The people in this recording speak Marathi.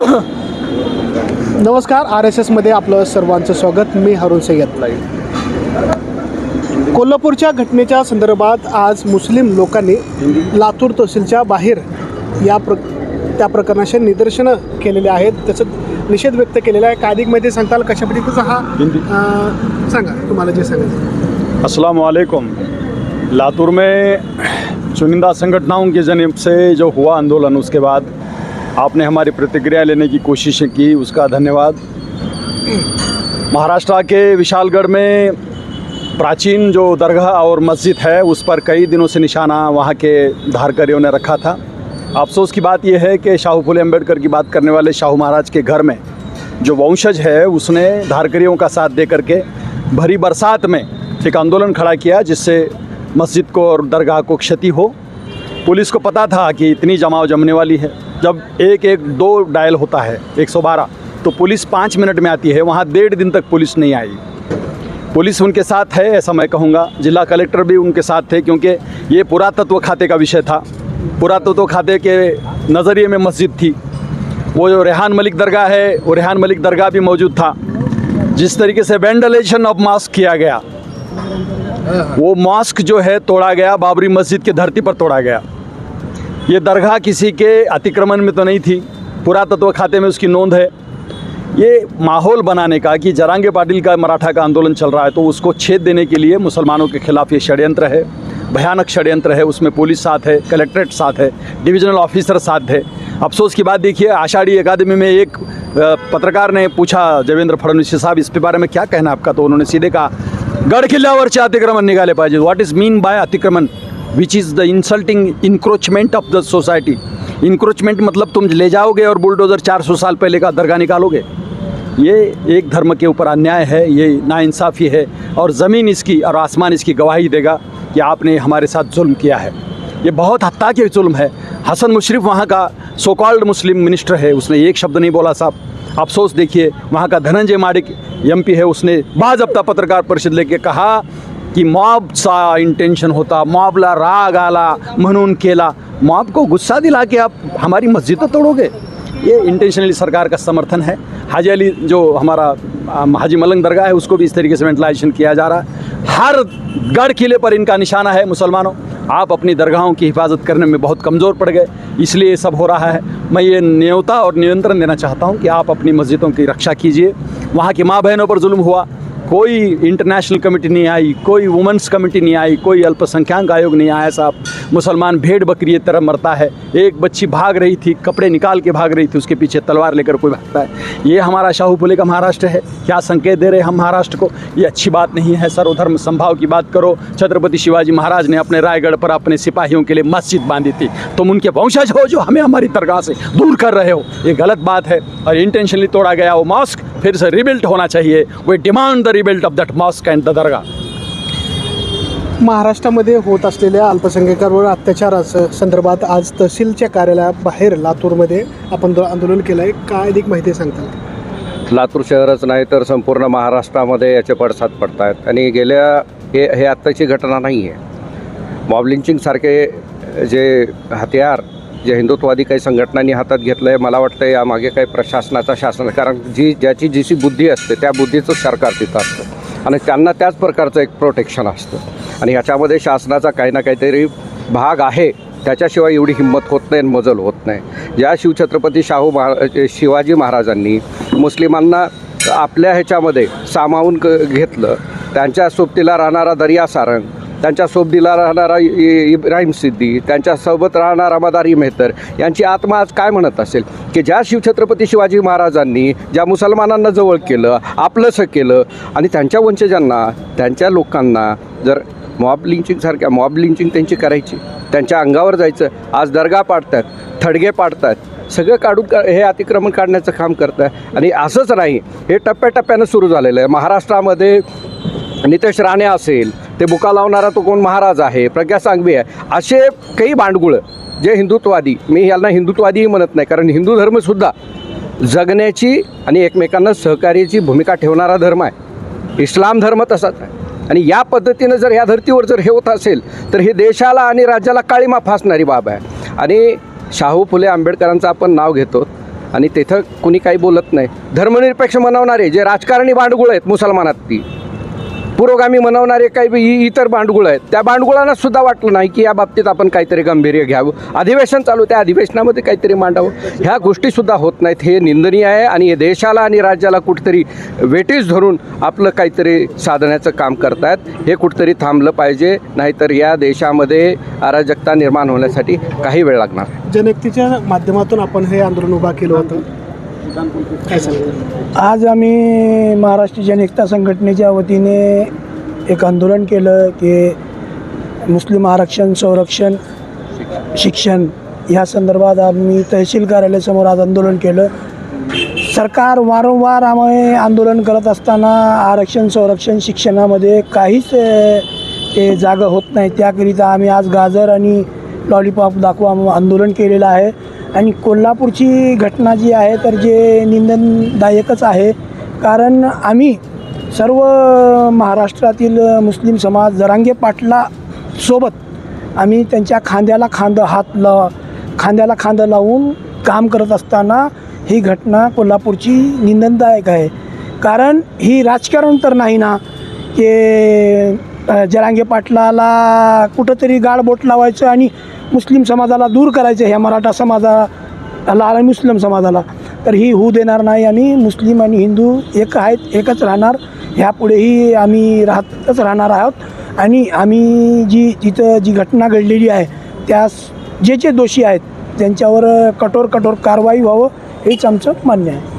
नमस्कार आर एस एसमध्ये आपलं सर्वांचं स्वागत. मी हरुण सय्यद. कोल्हापूरच्या घटनेच्या संदर्भात आज मुस्लिम लोकांनी लातूर तहसीलच्या बाहेर या प्र त्या प्रकरणाचे निदर्शनं केलेले आहेत. त्याचं निषेध व्यक्त केलेला आहे. काय अधिक माहिती सांगताल कशा पद्धतीचा हा सांगा. तुम्हाला जे सांगायचं अस्सलाम वालेकुम लातूर में चुनिंदा संगठनों के जनिब से जो हुआ आंदोलन उसके बाद आपने हमारी प्रतिक्रिया लेने की कोशिश की, उसका धन्यवाद। महाराष्ट्र के विशालगढ़ में प्राचीन जो दरगाह और मस्जिद है, उस पर कई दिनों से निशाना वहाँ के धारकरियों ने रखा था। अफसोस की बात यह है कि शाहू फुले अंबेडकर की बात करने वाले शाहू महाराज के घर में जो वंशज है, उसने धारकरियों का साथ दे करके भरी बरसात में एक आंदोलन खड़ा किया, जिससे मस्जिद को और दरगाह को क्षति हो। पुलिस को पता था कि इतनी जमाव जमने वाली है। जब एक एक दो डायल होता है 112 तो पुलिस पाँच मिनट में आती है, वहाँ डेढ़ दिन तक पुलिस नहीं आई। पुलिस उनके साथ है, ऐसा मैं कहूँगा। जिला कलेक्टर भी उनके साथ थे, क्योंकि ये पुरातत्व खाते का विषय था। पुरातत्व खाते के नज़रिए में मस्जिद थी। वो जो रेहान मलिक दरगाह है, वो रेहान मलिक दरगाह भी मौजूद था। जिस तरीके से वेंडलेशन ऑफ़ मास्क किया गया, वो मास्क जो है, तोड़ा गया, बाबरी मस्जिद की धरती पर तोड़ा गया। ये दरगाह किसी के अतिक्रमण में तो नहीं थी। पुरातत्व खाते में उसकी नोंद है। ये माहौल बनाने का कि जरांगे पाटिल का मराठा का आंदोलन चल रहा है तो उसको छेद देने के लिए मुसलमानों के खिलाफ ये षड्यंत्र है। भयानक षड्यंत्र है, उसमें पुलिस साथ है, कलेक्ट्रेट साथ है, डिविजनल ऑफिसर साथ है। अफसोस की बात देखिए, आषाढ़ी अकादमी में एक पत्रकार ने पूछा, देवेंद्र फडणवीस साहब इस पे बारे में क्या कहना आपका? तो उन्होंने सीधे कहा गड किल्ल्यावरचे अतिक्रमण निघाले पाहिजे व्हॉट इज़ मीन बाय अतिक्रमण? Which is the insulting encroachment of the society encroachment मतलब तुम ले जाओगे और बुलडोज़र 400 साल पहले का दरगाह निकालोगे। ये एक धर्म के ऊपर अन्याय है, ये नाइंसाफ़ी है और ज़मीन इसकी और आसमान इसकी गवाही देगा कि आपने हमारे साथ जुल्म किया है। ये बहुत हत्या के जुल्म है। हसन मुशरफ वहाँ का सोकॉल्ड मुस्लिम मिनिस्टर है, उसने एक शब्द नहीं बोला साहब। अफसोस देखिए, वहाँ का धनंजय माडिक एम है, उसने बाजबता पत्रकार परिषद लेके कहा की मॉबचा इंटेंशन होता, मॉबला राग आला, म्हणून केला. मॉब को गुस्सा दिला के आप हमारी मस्जिद तो तोड़ोगे. ये इंटेंशनली सरकार का समर्थन है. हाजी अली जो हमारा हाजी मलंग दरगाह है, उसको भी इस तरीके से वेंटिलाइजेशन किया जा रहा है। हर गढ़ किले पर इनका निशाना है मुसलमानों। आप अपनी दरगाहों की हिफाजत करने में बहुत कमज़ोर पड़ गए, इसलिए ये सब हो रहा है। मैं ये न्योता और नियंत्रण देना चाहता हूँ कि आप अपनी मस्जिदों की रक्षा कीजिए। वहाँ की माँ बहनों पर जुल्म हुआ कोई इंटरनेशनल कमेटी नहीं आई, कोई वुमेंस कमेटी नहीं आई, कोई अल्पसंख्याक आयोग नहीं आया साहब। मुसलमान भेड़ बकरी तरह मरता है। एक बच्ची भाग रही थी, कपड़े निकाल के भाग रही थी, उसके पीछे तलवार लेकर कोई भागता है। ये हमारा शाहू फुले का महाराष्ट्र है। क्या संकेत दे रहे हम महाराष्ट्र को? ये अच्छी बात नहीं है सर्वधर्म संभाव की बात करो। छत्रपति शिवाजी महाराज ने अपने रायगढ़ पर अपने सिपाहियों के लिए मस्जिद बांधी थी। तुम उनके वंशज हो जो हमें हमारी दरगाह से दूर कर रहे हो। ये गलत बात है और इंटेंशनली तोड़ा गया वो मॉस्क फिर से रिबिल्ट होना चाहिए। We demand the rebuilt of that mosque and the dargah महाराष्ट्रामध्ये होत असलेल्या अल्पसंख्याकांवर अत्याचाराचं संदर्भात आज तहसीलच्या कार्यालयाबाहेर लातूरमध्ये आपण दो- आंदोलन केलं आहे काय अधिक माहिती सांगताल? लातूर शहरच नाही तर संपूर्ण महाराष्ट्रामध्ये याचे पडसाद पडत आहेत आणि गेल्या हे हे आत्ताची घटना नाही आहे मॉब लिंचिंगसारखे जे हत्यार जे हिंदुत्ववादी काही संघटनांनी हातात घेतलं आहे मला वाटतं यामागे काही प्रशासनाचा शासन कारण जी ज्याची जीशी बुद्धी असते त्या बुद्धीचं सरकार तिथं असतं. आणि त्यांना त्याच प्रकारचं एक प्रोटेक्शन असतं. आणि ह्याच्यामध्ये शासनाचा काही ना काहीतरी भाग आहे. त्याच्याशिवाय एवढी हिंमत होत नाही आणि मजल होत नाही. ज्या शिवछत्रपती शाहू महा शिवाजी महाराजांनी मुस्लिमांना आपल्या ह्याच्यामध्ये सामावून क घेतलं. त्यांच्या सोबतीला राहणारा दर्या सारंग त्यांच्या सोबतीला राहणारा इ- इब्राहिम सिद्दी त्यांच्यासोबत राहणारा मदारी मेहतर यांची आत्मा आज काय म्हणत असेल? की ज्या शिवछत्रपती शिवाजी महाराजांनी ज्या मुसलमानांना जवळ केलं आपलंसं केलं आणि त्यांच्या वंशजांना त्यांच्या लोकांना जर मॉब लिंचिंगसारख्या मॉब लिंचिंग त्यांची करायची त्यांच्या अंगावर जायचं आज दर्गा पाडतात थडगे पाडतात सगळं काढून का हे अतिक्रमण काढण्याचं काम करत आहे आणि असंच नाही हे टप्प्याटप्प्यानं सुरू झालेलं आहे. महाराष्ट्रामध्ये नितेश राणे असेल ते बुका लावणारा तो कोण महाराज आहे? प्रज्ञा सांगवी आहे. असे काही भांडगुळं जे हिंदुत्ववादी मी यांना हिंदुत्ववादीही म्हणत नाही कारण हिंदू धर्मसुद्धा जगण्याची आणि एकमेकांना सहकार्याची भूमिका ठेवणारा धर्म आहे. इस्लाम धर्म तसाच आहे. आणि या पद्धतीनं जर या धर्तीवर जर हे होत असेल तर हे देशाला आणि राज्याला काळीमा फासणारी बाब आहे. आणि शाहू फुले आंबेडकरांचं आपण नाव घेतो आणि तिथं कुणी काही बोलत नाही. धर्मनिरपेक्ष मनवणारे जे राजकारणी भांडगुळ आहेत मुसलमानात ती पुरोगामी मनवणारे काही इतर भांडगुळ आहेत. त्या भांडगुळांना सुद्धा वाटलं नाही की या बाबतीत आपण काहीतरी गांभीर्य घ्यावं. अधिवेशन चालू त्या अधिवेशनामध्ये काहीतरी मांडावं. ह्या गोष्टीसुद्धा होत नाहीत. हे निंदनीय आहे आणि हे देशाला आणि राज्याला कुठेतरी वेटीस धरून आपलं काहीतरी साधण्याचं काम करतायत. हे कुठेतरी थांबलं पाहिजे. नाहीतर या देशामध्ये अराजकता निर्माण होण्यासाठी काही वेळ लागणार. जनयुक्तीच्या माध्यमातून आपण हे आंदोलन उभा केलं होतं. आज आम्ही महाराष्ट्र जनएकता संघटनेच्या वतीने एक आंदोलन केलं की मुस्लिम आरक्षण संरक्षण शिक्षण या संदर्भात आम्ही तहसील कार्यालयासमोर आज आंदोलन केलं. सरकार वारंवार आम्ही आंदोलन करत असताना आरक्षण संरक्षण शिक्षणामध्ये काहीच ते जागा होत नाही. त्याकरिता आम्ही आज गाजर आणि लॉलीपॉप दाखवा आंदोलन केलेलं आहे. आणि कोल्हापूरची घटना जी आहे तर जे निंदनदायकच आहे. कारण आम्ही सर्व महाराष्ट्रातील मुस्लिम समाज जरांगे पाटला सोबत आम्ही त्यांच्या खांद्याला खांद हात ला खांद्याला खांद लावून काम करत असताना ही घटना कोल्हापूरची निंदनदायक आहे. कारण ही राजकारण तर नाही ना की जरांगे पाटलाला कुठंतरी गाळबोट लावायचं आणि मुस्लिम समाजाला दूर करायचं ह्या मराठा समाजाला आणि मुस्लिम समाजाला. तर ही होऊ देणार नाही आणि मुस्लिम आणि हिंदू एक आहेत एकच राहणार. ह्यापुढेही आम्ही राहतच राहणार आहोत. आणि आम्ही जी तिथं जी घटना घडलेली आहे त्यास जे जे दोषी आहेत त्यांच्यावर कठोर कठोर कारवाई व्हावं हेच आमचं मान्य आहे.